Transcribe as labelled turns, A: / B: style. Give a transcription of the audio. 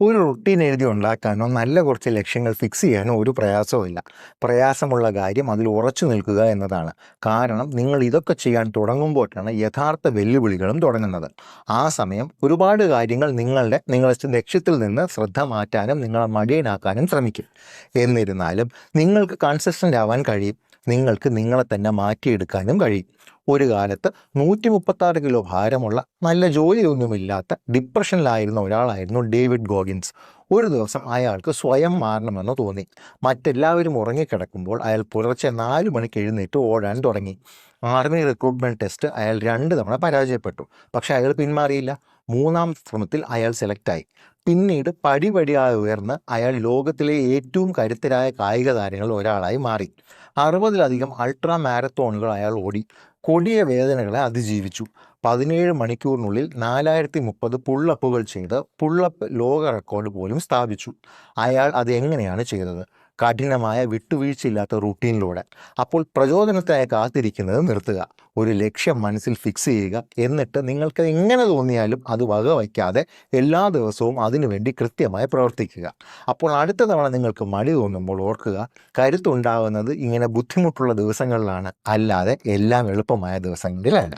A: ഒരു റുട്ടീൻ എഴുതി ഉണ്ടാക്കാനോ നല്ല കുറച്ച് ലക്ഷ്യങ്ങൾ ഫിക്സ് ചെയ്യാനോ ഒരു പ്രയാസവുമില്ല പ്രയാസമുള്ള കാര്യം അതിൽ ഉറച്ചു നിൽക്കുക എന്നതാണ്. കാരണം നിങ്ങൾ ഇതൊക്കെ ചെയ്യാൻ തുടങ്ങുമ്പോഴാണ് യഥാർത്ഥ വെല്ലുവിളികളും തുടങ്ങുന്നത്. ആ സമയം ഒരുപാട് കാര്യങ്ങൾ നിങ്ങളുടെ നിങ്ങളുടെ ലക്ഷ്യത്തിൽ നിന്ന് ശ്രദ്ധ മാറ്റാനും നിങ്ങളെ മടിയനാക്കാനും ശ്രമിക്കും. എന്നിരുന്നാലും നിങ്ങൾക്ക് കൺസിസ്റ്റന്റ് ആവാൻ കഴിയും. നിങ്ങൾക്ക് നിങ്ങളെ തന്നെ മാറ്റിയെടുക്കാനും കഴിയും. ഒരു കാലത്ത് നൂറ്റി മുപ്പത്താറ് കിലോ ഭാരമുള്ള നല്ല ജോലിയൊന്നുമില്ലാത്ത ഡിപ്രഷനിലായിരുന്ന ഒരാളായിരുന്നു ഡേവിഡ് ഗോഗിൻസ്. ഒരു ദിവസം അയാൾക്ക് സ്വയം മാറണമെന്ന് തോന്നി. മറ്റെല്ലാവരും ഉറങ്ങിക്കിടക്കുമ്പോൾ അയാൾ പുലർച്ചെ നാല് മണിക്ക് എഴുന്നേറ്റ് ഓടാൻ തുടങ്ങി. ആർമി റിക്രൂട്ട്മെന്റ് ടെസ്റ്റ് അയാൾ രണ്ട് തവണ പരാജയപ്പെട്ടു. പക്ഷേ അയാൾ പിന്മാറിയില്ല. മൂന്നാം ശ്രമത്തിൽ അയാൾ സെലക്റ്റായി പിന്നീട് പടിപടിയായി ഉയർന്ന് അയാൾ ലോകത്തിലെ ഏറ്റവും കരുത്തരായ കായിക താരങ്ങളിൽ ഒരാളായി മാറി. അറുപതിലധികം അൾട്രാ മാരത്തോണുകൾ അയാൾ ഓടി. കൊടിയ വേദനകളെ അതിജീവിച്ചു. പതിനേഴ് മണിക്കൂറിനുള്ളിൽ നാലായിരത്തി മുപ്പത് പുള്ളപ്പുകൾ ചെയ്ത് പുള്ളപ്പ് ലോക റെക്കോർഡ് പോലും സ്ഥാപിച്ചു. അയാൾ അത് എങ്ങനെയാണ് ചെയ്തത്? കഠിനമായ വിട്ടുവീഴ്ചയില്ലാത്ത റൂട്ടീനിലൂടെ അപ്പോൾ പ്രചോദനത്തിനായി കാത്തിരിക്കുന്നത് നിർത്തുക. ഒരു ലക്ഷ്യം മനസ്സിൽ ഫിക്സ് ചെയ്യുക. എന്നിട്ട് നിങ്ങൾക്ക് എങ്ങനെ തോന്നിയാലും അത് വകവയ്ക്കാതെ എല്ലാ ദിവസവും അതിനുവേണ്ടി കൃത്യമായി പ്രവർത്തിക്കുക. അപ്പോൾ അടുത്ത തവണ നിങ്ങൾക്ക് മടി തോന്നുമ്പോൾ ഓർക്കുക കരുത്തുണ്ടാകുന്നത് ഇങ്ങനെ ബുദ്ധിമുട്ടുള്ള ദിവസങ്ങളിലാണ്. അല്ലാതെ എല്ലാം എളുപ്പമായ ദിവസങ്ങളിലല്ല.